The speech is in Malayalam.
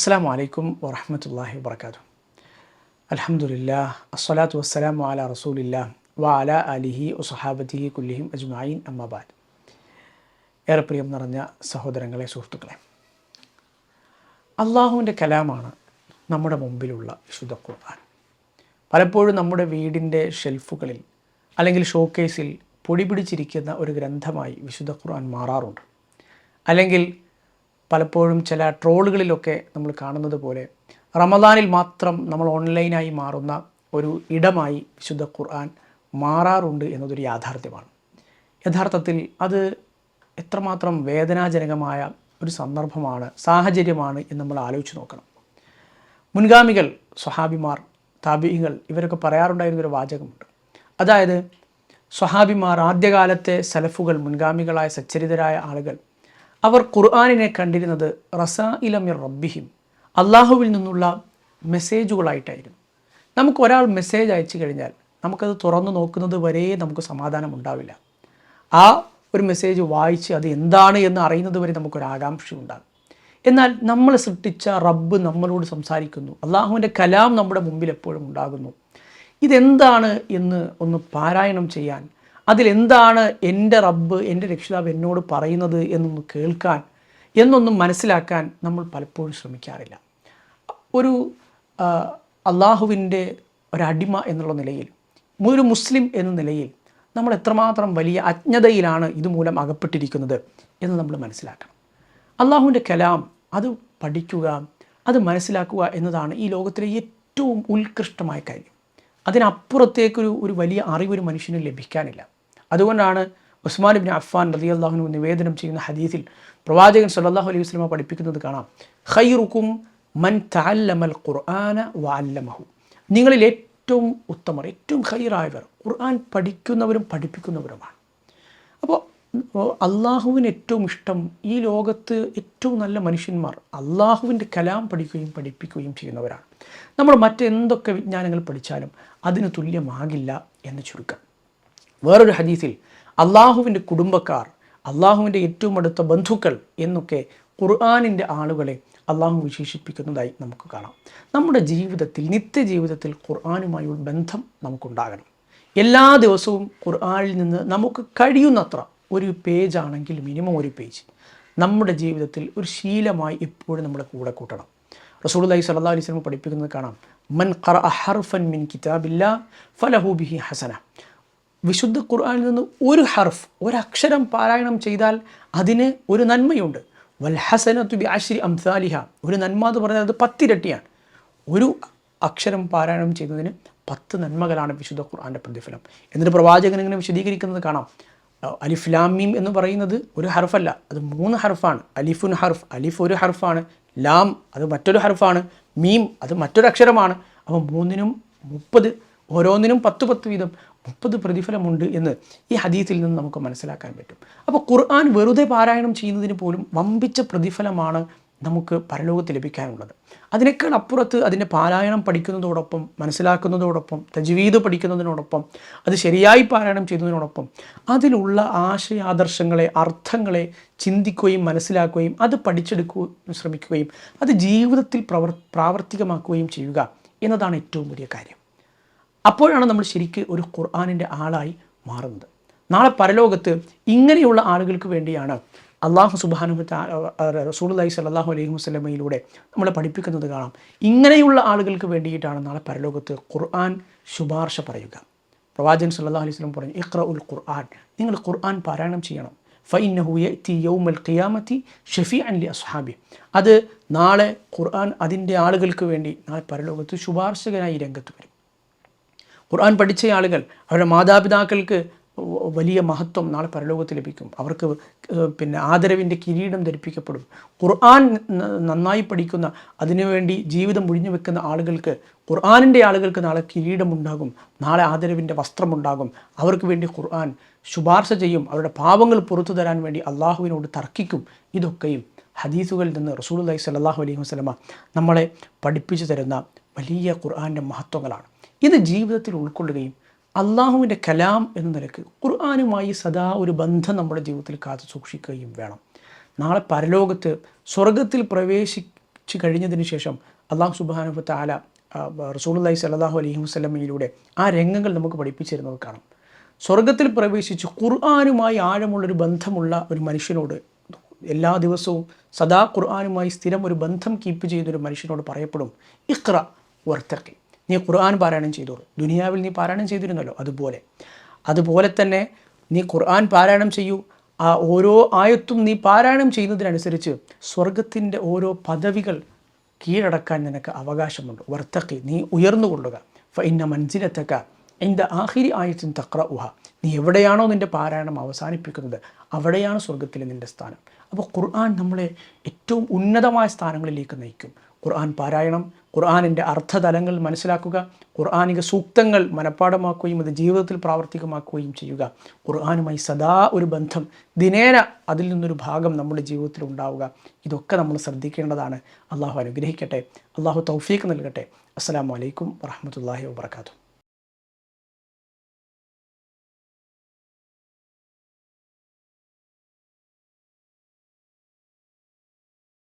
അസ്സാം വലൈക്കും വറഹമത്തല്ലാഹി വാബർക്കാത്തു അലഹമുല്ലാ അസ്സലാത്തു വസ്സലാമു അല റസൂലില്ല വ അല അലിഹി ഉസഹാബത്തിഹി കുല്ലിഹിം അജ്മായിൻ അമ്മാബാദ് ഏറെ പ്രിയം നിറഞ്ഞ സഹോദരങ്ങളെ സുഹൃത്തുക്കളെ അള്ളാഹുവിന്റെ കലാമാണ് നമ്മുടെ മുമ്പിലുള്ള വിശുദ്ധ ഖുർആൻ. പലപ്പോഴും നമ്മുടെ വീടിന്റെ ഷെൽഫുകളിൽ അല്ലെങ്കിൽ ഷോക്കേസിൽ പൊടി പിടിച്ചിരിക്കുന്ന ഒരു ഗ്രന്ഥമായി വിശുദ്ധ ഖുർആൻ മാറാറുണ്ട്. അല്ലെങ്കിൽ പലപ്പോഴും ചില ട്രോളുകളിലൊക്കെ നമ്മൾ കാണുന്നത് പോലെ റമദാനിൽ മാത്രം നമ്മൾ ഓൺലൈനായി മാറുന്ന ഒരു ഇടമായി വിശുദ്ധ ഖുർആൻ മാറാറുണ്ട് എന്നതൊരു യാഥാർത്ഥ്യമാണ്. യഥാർത്ഥത്തിൽ അത് എത്രമാത്രം വേദനാജനകമായ ഒരു സന്ദർഭമാണ് സാഹചര്യമാണ് എന്ന് നമ്മൾ ആലോചിച്ച് നോക്കണം. മുൻഗാമികൾ സ്വഹാബിമാർ താബിഹികൾ ഇവരൊക്കെ പറയാറുണ്ടായിരുന്നൊരു വാചകമുണ്ട്. അതായത് സ്വഹാബിമാർ ആദ്യകാലത്തെ സലഫുകൾ മുൻഗാമികളായ സച്ചരിതരായ ആളുകൾ അവർ ഖുർആാനിനെ കണ്ടിരുന്നത് റസാ ഇലമിർ റബ്ബിഹിം. അള്ളാഹുവിൽ നിന്നുള്ള മെസ്സേജുകളായിട്ടായിരുന്നു. നമുക്ക് ഒരാൾ മെസ്സേജ് അയച്ചു കഴിഞ്ഞാൽ നമുക്കത് തുറന്നു നോക്കുന്നത് വരെ നമുക്ക് സമാധാനം ഉണ്ടാവില്ല. ആ ഒരു മെസ്സേജ് വായിച്ച് അത് എന്താണ് എന്ന് അറിയുന്നത് വരെ നമുക്കൊരു ആകാംക്ഷ ഉണ്ടാകും. എന്നാൽ നമ്മൾ സൃഷ്ടിച്ച റബ്ബ് നമ്മളോട് സംസാരിക്കുന്നു. അള്ളാഹുവിന്റെ കലാം നമ്മുടെ മുമ്പിൽ എപ്പോഴും ഉണ്ടാകുന്നു. ഇതെന്താണ് എന്ന് ഒന്ന് പാരായണം ചെയ്യാൻ അതിലെന്താണ് എന്റെ റബ്ബ് എന്റെ രക്ഷിതാവ് എന്നോട് പറയുന്നത് എന്നൊന്ന് കേൾക്കാൻ എന്നൊന്നും മനസ്സിലാക്കാൻ നമ്മൾ പലപ്പോഴും ശ്രമിക്കാറില്ല. ഒരു അള്ളാഹുവിന്റെ ഒരടിമ എന്നുള്ള നിലയിൽ ഒരു മുസ്ലിം എന്ന നിലയിൽ നമ്മൾ എത്രമാത്രം വലിയ അജ്ഞതയിലാണ് ഇതുമൂലം അകപ്പെട്ടിരിക്കുന്നത് എന്ന് നമ്മൾ മനസ്സിലാക്കണം. അള്ളാഹുവിന്റെ കലാം അത് പഠിക്കുക അത് മനസ്സിലാക്കുക എന്നതാണ് ഈ ലോകത്തിലെ ഏറ്റവും ഉത്കൃഷ്ടമായ കാര്യം. അതിനപ്പുറത്തേക്കൊരു ഒരു വലിയ അറിവ് ഒരു മനുഷ്യന് ലഭിക്കാനില്ല. അതുകൊണ്ടാണ് ഉസ്മാൻ ഇബിൻ അഫ്ഫാൻ റതി അള്ളാഹുനു നിവേദനം ചെയ്യുന്ന ഹദീസിൽ പ്രവാചകൻ സല്ലാഹു അലൈഹി വസ്ലമ പഠിപ്പിക്കുന്നത് കാണാം. ഖൈറുക്കും മൻ തഅല്ലമൽ ഖുർആന വാല്ലമഹു നിങ്ങളിൽ ഏറ്റവും ഉത്തമർ ഏറ്റവും ഖൈറായവർ ഖുർആൻ പഠിക്കുന്നവരും പഠിപ്പിക്കുന്നവരുമാണ്. അപ്പോൾ അള്ളാഹുവിന് ഏറ്റവും ഇഷ്ടം ഈ ലോകത്ത് ഏറ്റവും നല്ല മനുഷ്യന്മാർ അള്ളാഹുവിന്റെ കലാം പഠിക്കുകയും പഠിപ്പിക്കുകയും ചെയ്യുന്നവരാണ്. നമ്മൾ മറ്റെന്തൊക്കെ വിജ്ഞാനങ്ങൾ പഠിച്ചാലും അതിന് തുല്യമാകില്ല എന്ന് ചുരുക്കം. വേറൊരു ഹദീസിൽ അള്ളാഹുവിന്റെ കുടുംബക്കാർ അള്ളാഹുവിന്റെ ഏറ്റവും അടുത്ത ബന്ധുക്കൾ എന്നൊക്കെ ഖുർആാനിന്റെ ആളുകളെ അള്ളാഹു വിശേഷിപ്പിക്കുന്നതായി നമുക്ക് കാണാം. നമ്മുടെ ജീവിതത്തിൽ നിത്യജീവിതത്തിൽ ഖുർആാനുമായുള്ള ബന്ധം നമുക്കുണ്ടാകണം. എല്ലാ ദിവസവും ഖുർആാനിൽ നിന്ന് നമുക്ക് കഴിയുന്നത്ര ഒരു പേജ് ആണെങ്കിൽ മിനിമം ഒരു പേജ് നമ്മുടെ ജീവിതത്തിൽ ഒരു ശീലമായി എപ്പോഴും നമ്മുടെ കൂടെ കൂട്ടണം. റസൂലുള്ളാഹി സ്വല്ലല്ലാഹു അലൈഹി വസല്ലം പഠിപ്പിക്കുന്നത് കാണാം. മൻ ഖറ ഹർഫൻ മിൻ കിതാബില്ല ഫലഹു ബിഹി ഹസന. വിശുദ്ധ ഖുർആാനിൽ നിന്ന് ഒരു ഹർഫ് ഒരക്ഷരം പാരായണം ചെയ്താൽ അതിന് ഒരു നന്മയുണ്ട്. വൽ ഹസനത്തു ബി അശ്രി അംസാലിഹ. ഒരു നന്മ എന്ന് പറഞ്ഞാൽ അത് പത്തിരട്ടിയാണ്. ഒരു അക്ഷരം പാരായണം ചെയ്യുന്നതിന് പത്ത് നന്മകളാണ് വിശുദ്ധ ഖുർആാന്റെ പ്രതിഫലം. എന്നിട്ട് പ്രവാചകൻ ഇങ്ങനെ വിശദീകരിക്കുന്നത് കാണാം. അലിഫ് ലാമീം എന്ന് പറയുന്നത് ഒരു ഹർഫല്ല. അത് മൂന്ന് ഹർഫാണ്. അലിഫുൻ ഹർഫ്. അലിഫ് ഒരു ഹർഫാണ്. ലാം അത് മറ്റൊരു ഹർഫാണ്. മീം അത് മറ്റൊരു അക്ഷരമാണ് അപ്പോൾ മൂന്നിനും മുപ്പത് ഓരോന്നിനും പത്ത് പത്ത് വീതം മുപ്പത് പ്രതിഫലമുണ്ട് എന്ന് ഈ ഹദീസിൽ നിന്ന് നമുക്ക് മനസ്സിലാക്കാൻ പറ്റും. അപ്പോൾ ഖുർആൻ വെറുതെ പാരായണം ചെയ്യുന്നതിന് പോലും വമ്പിച്ച പ്രതിഫലമാണ് നമുക്ക് പരലോകത്ത് ലഭിക്കാനുള്ളത്. അതിനേക്കാൾ അപ്പുറത്ത് അതിന്റെ പാരായണം പഠിക്കുന്നതോടൊപ്പം മനസ്സിലാക്കുന്നതോടൊപ്പം തജ്വീദ് പഠിക്കുന്നതിനോടൊപ്പം അത് ശരിയായി പാരായണം ചെയ്യുന്നതിനോടൊപ്പം അതിലുള്ള ആശയാദർശങ്ങളെ അർത്ഥങ്ങളെ ചിന്തിക്കുകയും മനസ്സിലാക്കുകയും അത് പഠിച്ചെടുക്കുക ശ്രമിക്കുകയും അത് ജീവിതത്തിൽ പ്രവർ പ്രാവർത്തികമാക്കുകയും ചെയ്യുക എന്നതാണ് ഏറ്റവും വലിയ കാര്യം. അപ്പോഴാണ് നമ്മൾ ശരിക്ക് ഒരു ഖുർആാനിന്റെ ആളായി മാറുന്നത്. നാളെ പരലോകത്ത് ഇങ്ങനെയുള്ള ആളുകൾക്ക് വേണ്ടിയാണ് അള്ളാഹു സുബാനു റസൂലി സലാഹു അലൈഹി വസ്ലമയിലൂടെ നമ്മളെ പഠിപ്പിക്കുന്നത് കാണാം. ഇങ്ങനെയുള്ള ആളുകൾക്ക് വേണ്ടിയിട്ടാണ് നാളെ പരലോകത്ത് ഖുർആൻ ശുപാർശ പറയുക. പ്രവാചകൻ സല്ലാ അലൈഹി സ്വലം പറഞ്ഞു ഇഖ്ര ഉൽ ഖുർആൻ. നിങ്ങൾ ഖുർആൻ പാരായണം ചെയ്യണം. ഫൈനഹു യത്തി യൗമൽ ഖിയാമത്തി ഷഫി അൻലി അസ്ഹാബി അത് നാളെ ഖുർആൻ അതിന്റെ ആളുകൾക്ക് വേണ്ടി നാളെ പരലോകത്ത് ശുപാർശകനായി രംഗത്ത് വരും. ഖുർആൻ പഠിച്ച ആളുകൾ അവരുടെ മാതാപിതാക്കൾക്ക് വലിയ മഹത്വം നാളെ പരലോകത്ത് ലഭിക്കും. അവർക്ക് പിന്നെ ആദരവിന്റെ കിരീടം ധരിപ്പിക്കപ്പെടും. ഖുർആൻ നന്നായി പഠിക്കുന്ന അതിനുവേണ്ടി ജീവിതം ഒഴിഞ്ഞു വെക്കുന്ന ആളുകൾക്ക് ഖുർആാനിന്റെ ആളുകൾക്ക് നാളെ കിരീടമുണ്ടാകും. നാളെ ആദരവിന്റെ വസ്ത്രമുണ്ടാകും. അവർക്ക് വേണ്ടി ഖുർആൻ ശുപാർശ ചെയ്യും. അവരുടെ പാവങ്ങൾ പുറത്തു തരാൻ വേണ്ടി അള്ളാഹുവിനോട് തർക്കിക്കും. ഇതൊക്കെയും ഹദീസുകളിൽ നിന്ന് റസൂൽ അലൈഹി സലാഹു അലൈഹി വസ്ലമ നമ്മളെ പഠിപ്പിച്ചു തരുന്ന വലിയ ഖുർആാന്റെ മഹത്വങ്ങളാണ്. ഇത് ജീവിതത്തിൽ ഉൾക്കൊള്ളുകയും അള്ളാഹുവിന്റെ കലാം എന്ന നിലയ്ക്ക് ഖുർആാനുമായി സദാ ഒരു ബന്ധം നമ്മുടെ ജീവിതത്തിൽ കാത്തു സൂക്ഷിക്കുകയും വേണം. നാളെ പരലോകത്ത് സ്വർഗത്തിൽ പ്രവേശിച്ച് കഴിഞ്ഞതിന് ശേഷം അള്ളാഹു സുബാനുബ താല റസൂലുല്ലാഹി സലാഹു അലൈഹി വസ്ലമയിലൂടെ ആ രംഗങ്ങൾ നമുക്ക് പഠിപ്പിച്ചു തരുന്നത് കാണാം. സ്വർഗത്തിൽ പ്രവേശിച്ച് ഖുർആാനുമായി ആഴമുള്ളൊരു ബന്ധമുള്ള ഒരു മനുഷ്യനോട് എല്ലാ ദിവസവും സദാ ഖുർആാനുമായി സ്ഥിരം ഒരു ബന്ധം കീപ്പ് ചെയ്യുന്നൊരു മനുഷ്യനോട് പറയപ്പെടും ഇഖ്റ വർത്തക്കി. നീ ഖുർആൻ പാരായണം ചെയ്തോളൂ. ദുനിയാവിൽ നീ പാരായണം ചെയ്തിരുന്നല്ലോ അതുപോലെ. അതുപോലെ തന്നെ നീ ഖുർആൻ പാരായണം ചെയ്യൂ. ആ ഓരോ ആയത്തും നീ പാരായണം ചെയ്യുന്നതിനനുസരിച്ച് സ്വർഗത്തിന്റെ ഓരോ പദവികൾ കീഴടക്കാൻ നിനക്ക് അവകാശമുണ്ട്. വർത്തക്കി നീ ഉയർന്നു കൊള്ളുക. ഇന്ന മൻസിലത്തക്ക എന്റെ ആഹിരി ആയത്തിൻ തക്ര ഊഹ നീ എവിടെയാണോ നിന്റെ പാരായണം അവസാനിപ്പിക്കുന്നത് അവിടെയാണ് സ്വർഗത്തിലെ നിന്റെ സ്ഥാനം. അപ്പോൾ ഖുർആൻ നമ്മളെ ഏറ്റവും ഉന്നതമായ സ്ഥാനങ്ങളിലേക്ക് നയിക്കും. ഖുർആൻ പാരായണം ഖുർആാനിന്റെ അർത്ഥതലങ്ങൾ മനസ്സിലാക്കുക ഖുർആാനിക സൂക്തങ്ങൾ മനഃപ്പാടമാക്കുകയും അത് ജീവിതത്തിൽ പ്രാവർത്തികമാക്കുകയും ചെയ്യുക. ഖുർആാനുമായി സദാ ഒരു ബന്ധം ദിനേന അതിൽ നിന്നൊരു ഭാഗം നമ്മുടെ ജീവിതത്തിൽ ഉണ്ടാവുക. ഇതൊക്കെ നമ്മൾ ശ്രദ്ധിക്കേണ്ടതാണ്. അള്ളാഹു അനുഗ്രഹിക്കട്ടെ. അള്ളാഹു തൗഫീഖ് നൽകട്ടെ. അസ്സാം വലൈക്കും വാഹമത്തല്ലാഹി വാബർക്കാത്തു